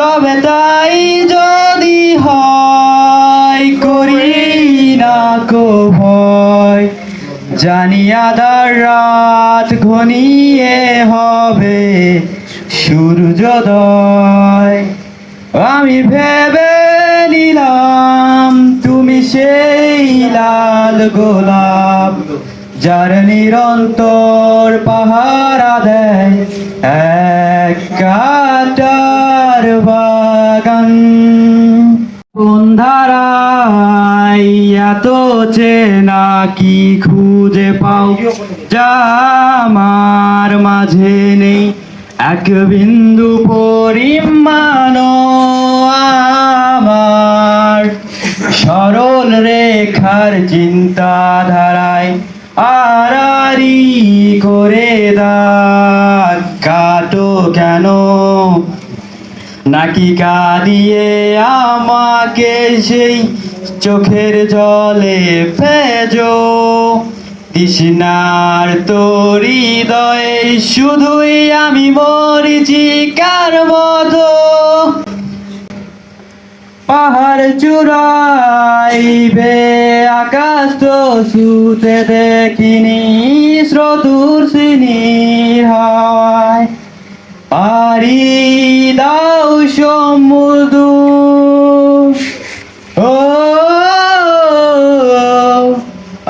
তবে তাই যদি হয় করি না কো ভয়। জানি আধার রাত ঘনিয়ে হবে সূর্যোদয় আমি ভেবে নিলাম তুমি সেই লাল গোলাপ, যার নিরন্তর পাহারা দেয় এক কাটার বাগান। বন্ধারাই এত চেনা কি খুঁজে পাও? যা আমার মাঝে নেই। এক বিন্দু পরিমাণ আমার। সরল রেখার চিন্তাধারায় আড়ারি করে দাগ কাটো কেন? নাকি কাঁদিয়ে আমাকে সেই চোখের জলে ফেজো? তৃষ্ণার তোর হৃদয়ে শুধুই আমি মরিছি কার মতো? পাহাড় চূড়াইবে আকাশ তো সুতে দেখিনি স্রোতুর সিনির হাওয়ায়। পারি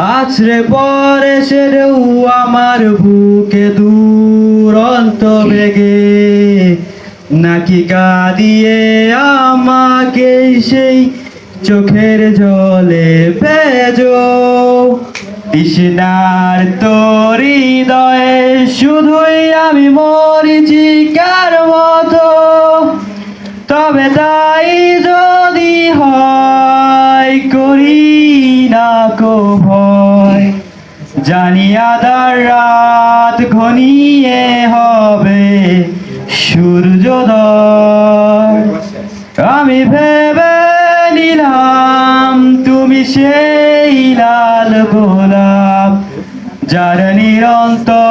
আছড়ে পরে সে ঢেউ আমার বুকে দুরন্ত বেগে। নাকি কাঁদিয়ে আমাকে সেই চোখের জলে ভেজো তৃষ্ণার তোর হৃদয়ে শুধুই আমি মরিছি কার মতো? তবে তাই না কো ভয়। জানি আদার রাত ঘনিয়ে হবে সূর্যোদয়। আমি ভেবে নিলাম তুমি সেই লাল গোলাপ, যার নিরন্তর